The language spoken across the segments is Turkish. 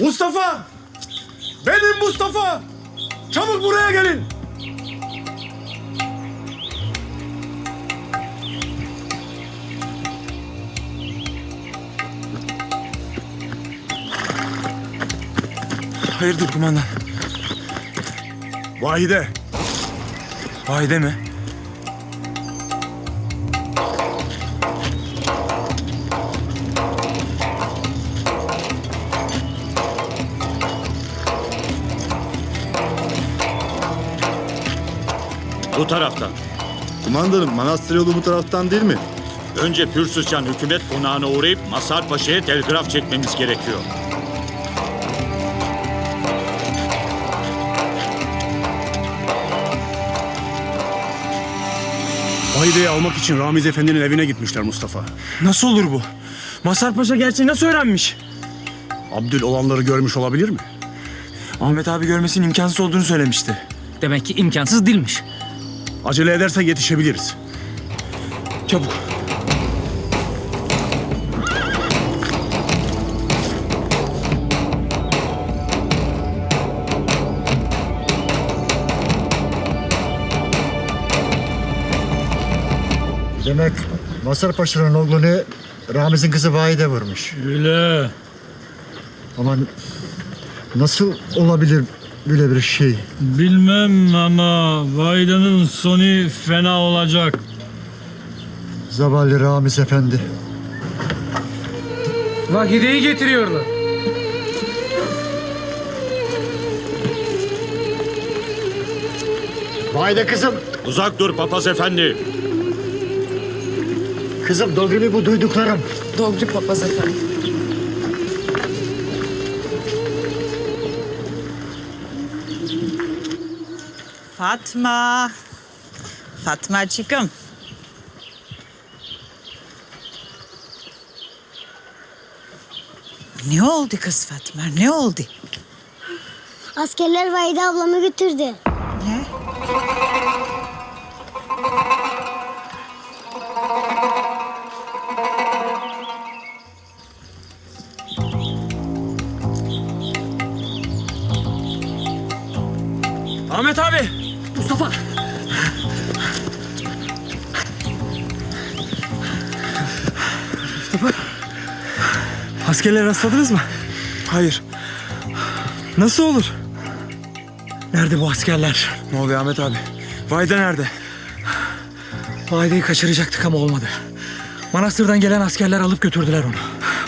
Mustafa! Benim Mustafa! Çabuk buraya gelin! Hayırdır kumandan? Vahide, Vahide mi? Bu taraftan. Kumandanım manastır yolu bu taraftan değil mi? Önce Pürsüzcan hükümet konağına uğrayıp Masar Paşa'ya telgraf çekmemiz gerekiyor. Vahide'yi almak için Ramiz Efendi'nin evine gitmişler Mustafa. Nasıl olur bu? Masar Paşa gerçeği nasıl öğrenmiş? Abdül olanları görmüş olabilir mi? Ahmet abi görmesinin imkansız olduğunu söylemişti. Demek ki imkansız değilmiş. Acele edersek yetişebiliriz. Çabuk. Demek Masar Paşa'nın oğlunu Ramiz'in kızı Vahide vurmuş. Öyle. Ama nasıl olabilir böyle bir şey? Bilmem ama Vayda'nın sonu fena olacak. Zavallı Ramiz Efendi. Vahide'yi getiriyorlar. Vahide kızım, Uzak dur papaz efendi. kızım doğru mu bu duyduklarım? Doğru papaz efendi. Fatma. Fatmacığım. Ne oldu kız Fatma? Ne oldu? Askerler Vahide ablamı götürdü. Ne? Ahmet abi! Mustafa! Askerleri rastladınız mı? Hayır. Nasıl olur? Nerede bu askerler? Ne oluyor Ahmet abi? Vahide nerede? Vahide'yi kaçıracaktık ama olmadı. Manastırdan gelen askerler alıp götürdüler onu.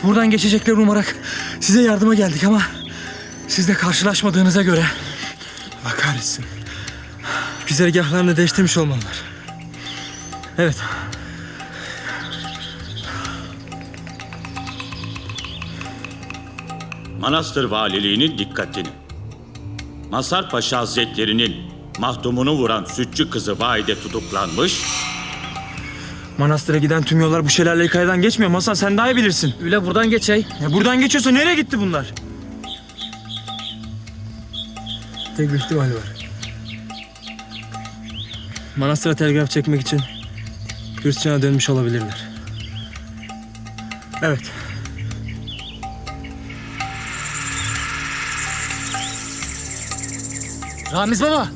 Buradan geçecekler umarak size yardıma geldik ama siz de karşılaşmadığınıza göre Allah kahretsin. Güzergahlarını değiştirmiş olmalılar. Evet, Manastır valiliğinin dikkatini. Masar Paşa Hazretleri'nin mahdumunu vuran sütçü kızı Vahide tutuklanmış, Manastıra giden tüm yollar bu şelale kayadan geçmiyor. Hasan sen daha iyi bilirsin. öyle buradan geçey. Ya buradan geçiyorsa nereye gitti bunlar? Tek bir ihtimal var. Manastıra telgraf çekmek için Hristiyan'a dönmüş olabilirler. Evet. Ramiz baba.